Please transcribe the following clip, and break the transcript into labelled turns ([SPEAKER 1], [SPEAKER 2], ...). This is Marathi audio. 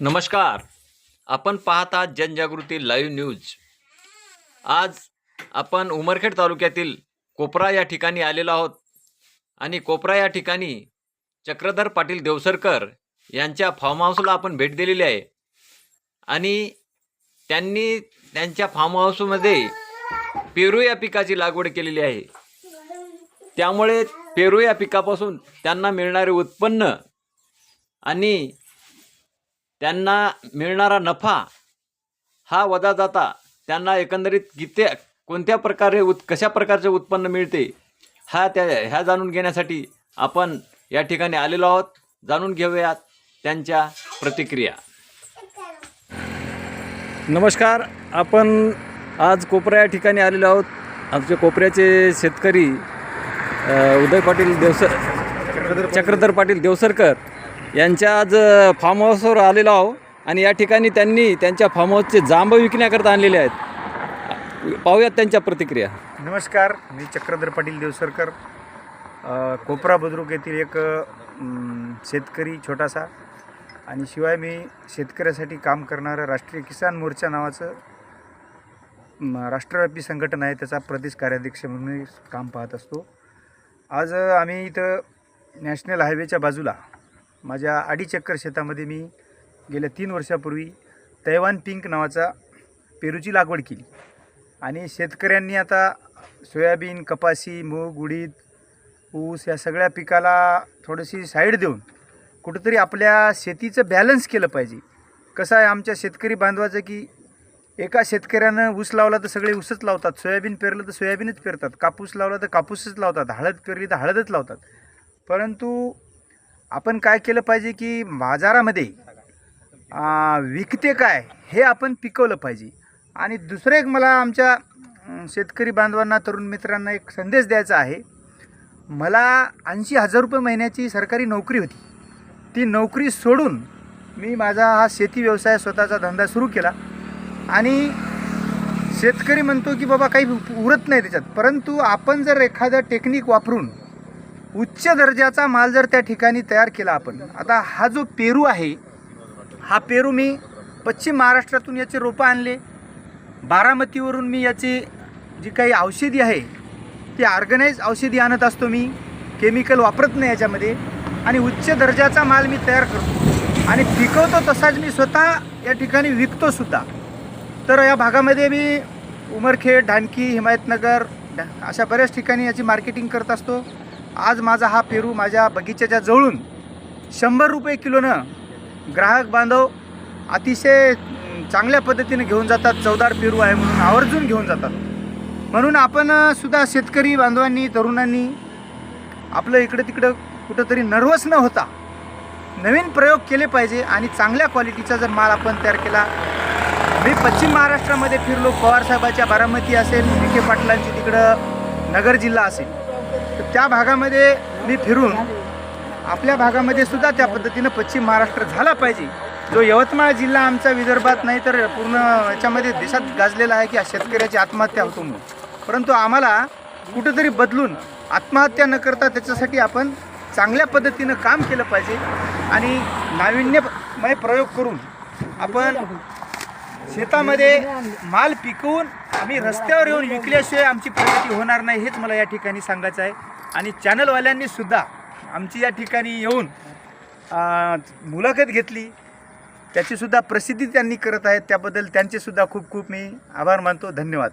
[SPEAKER 1] नमस्कार. आपण पाहत आहात जनजागृती लाईव्ह न्यूज आज आपण उमरखेड तालुक्यातील कोपरा या ठिकाणी आलेलो आहोत. आणि कोपरा या ठिकाणी चक्रधर पाटील देवसरकर यांच्या फार्म हाऊसला आपण भेट दिलेली आहे. आणि त्यांनी त्यांच्या फार्म हाऊसमध्ये पेरू या पिकाची लागवड केलेली आहे. त्यामुळे पेरू या पिकापासून त्यांना मिळणारे उत्पन्न आणि त्यांना मिळणारा नफा हा वजा जाता त्यांना एकंदरीत किती कोणत्या प्रकारे उत कशा प्रकारचे उत्पन्न मिळते हा त्या ह्या जाणून घेण्यासाठी आपण या ठिकाणी आलेलो आहोत. जाणून घेऊयात त्यांच्या प्रतिक्रिया. नमस्कार. आपण आज कोपऱ्या या ठिकाणी आलेलो आहोत. आमचे कोपऱ्याचे शेतकरी उदय पाटील देवसर चक्रधर पाटील देवसरकर यांच्या आज फार्म हाऊसवर आलेलो आहो आणि या ठिकाणी त्यांनी त्यांच्या फार्म हाऊसचे जांब विकण्याकरता आणलेले आहेत. पाहूयात त्यांच्या प्रतिक्रिया.
[SPEAKER 2] नमस्कार मी चक्रधर पाटील देवसरकर. कोपरा बुद्रुक येथील एक शेतकरी छोटासा आणि शिवाय मी शेतकऱ्यासाठी काम करणारं राष्ट्रीय किसान मोर्चा नावाचं राष्ट्रव्यापी संघटन आहे त्याचा प्रदेश कार्याध्यक्ष म्हणून मी काम पाहत असतो. आज आम्ही इथं नॅशनल हायवेच्या बाजूला माझ्या अडीच एकर शेतामध्ये मी गेल्या तीन वर्षापूर्वी तैवान पिंक नावाचा पेरूची लागवड केली. आणि शेतकऱ्यांनी आता सोयाबीन कपाशी मूग उडीद ऊस या सगळ्या पिकाला थोडीशी साईड देऊन कुठंतरी आपल्या शेतीचं बॅलन्स केलं पाहिजे. कसं आहे आमच्या शेतकरी बांधवाचं की एका शेतकऱ्यानं ऊस लावला तर सगळे ऊसच लावतात. सोयाबीन पेरलं तर सोयाबीनच पेरतात. कापूस लावला तर कापूसच लावतात. हळद पेरली तर हळदच लावतात. परंतु आपण काय केलं पाहिजे की बाजारामध्ये विकते काय हे आपण पिकवलं पाहिजे. आणि दुसरं एक मला आमच्या शेतकरी बांधवांना तरुण मित्रांना एक संदेश द्यायचा आहे. मला ऐंशी हजार रुपये महिन्याची सरकारी नोकरी होती. ती नोकरी सोडून मी माझा हा शेती व्यवसाय स्वतःचा धंदा सुरू केला. आणि शेतकरी म्हणतो की बाबा काही उरत नाही त्याच्यात. परंतु आपण जर एखादं टेक्निक वापरून उच्च दर्जाचा माल जर त्या ठिकाणी तयार केला आपण आता हा जो पेरू आहे हा पेरू मी पश्चिम महाराष्ट्रातून याचे रोपं आणले. बारामतीवरून मी याची जी काही औषधी आहे ती ऑर्गनाईज औषधी आणत असतो मी केमिकल वापरत नाही याच्यामध्ये. आणि उच्च दर्जाचा माल मी तयार करतो. आणि पिकवतो तसाच मी स्वतः या ठिकाणी विकतोसुद्धा तर या भागामध्ये मी उमरखेड ढानकी हिमायतनगर अशा बऱ्याच ठिकाणी याची मार्केटिंग करत असतो. आज माझा हा पेरू माझ्या बगीच्याच्या जवळून शंभर रुपये किलोनं ग्राहक बांधव अतिशय चांगल्या पद्धतीने घेऊन जातात चवदार पेरू आहे म्हणून आवर्जून घेऊन जातात. म्हणून आपण सुद्धा शेतकरी बांधवांनी तरुणांनी आपलं इकडं तिकडं कुठंतरी नर्वस न होता नवीन प्रयोग केले पाहिजे आणि चांगल्या क्वालिटीचा जर माल आपण तयार केला. मी पश्चिम महाराष्ट्रामध्ये फिरलो पवारसाहेबाच्या बारामती असेल विखे पाटलांची तिकडं नगर जिल्हा असेल. त्या भागामध्ये मी फिरून आपल्या भागामध्ये सुद्धा त्या पद्धतीनं पश्चिम महाराष्ट्र झाला पाहिजे. जो यवतमाळ जिल्हा आमचा विदर्भात नाही तर पूर्ण याच्यामध्ये देशात गाजलेला आहे की शेतकऱ्याची आत्महत्या होतो म्हणून. परंतु आम्हाला कुठंतरी बदलून आत्महत्या न करता त्याच्यासाठी आपण चांगल्या पद्धतीनं काम केलं पाहिजे आणि नाविन्यमय प्रयोग करून आपण शेतामध्ये माल पिकवून आम्ही रस्त्यावर येऊन विकल्याशिवाय आमची प्रगती होणार नाही हेच मला या ठिकाणी सांगायचं आहे. आणि चॅनलवाल्यांनी सुद्धा आमची या ठिकाणी येऊन मुलाखत घेतली. त्याचीसुद्धा प्रसिद्धी त्यांनी करत आहेत. त्याबद्दल त्यांचेसुद्धा खूप खूप मी आभार मानतो. धन्यवाद.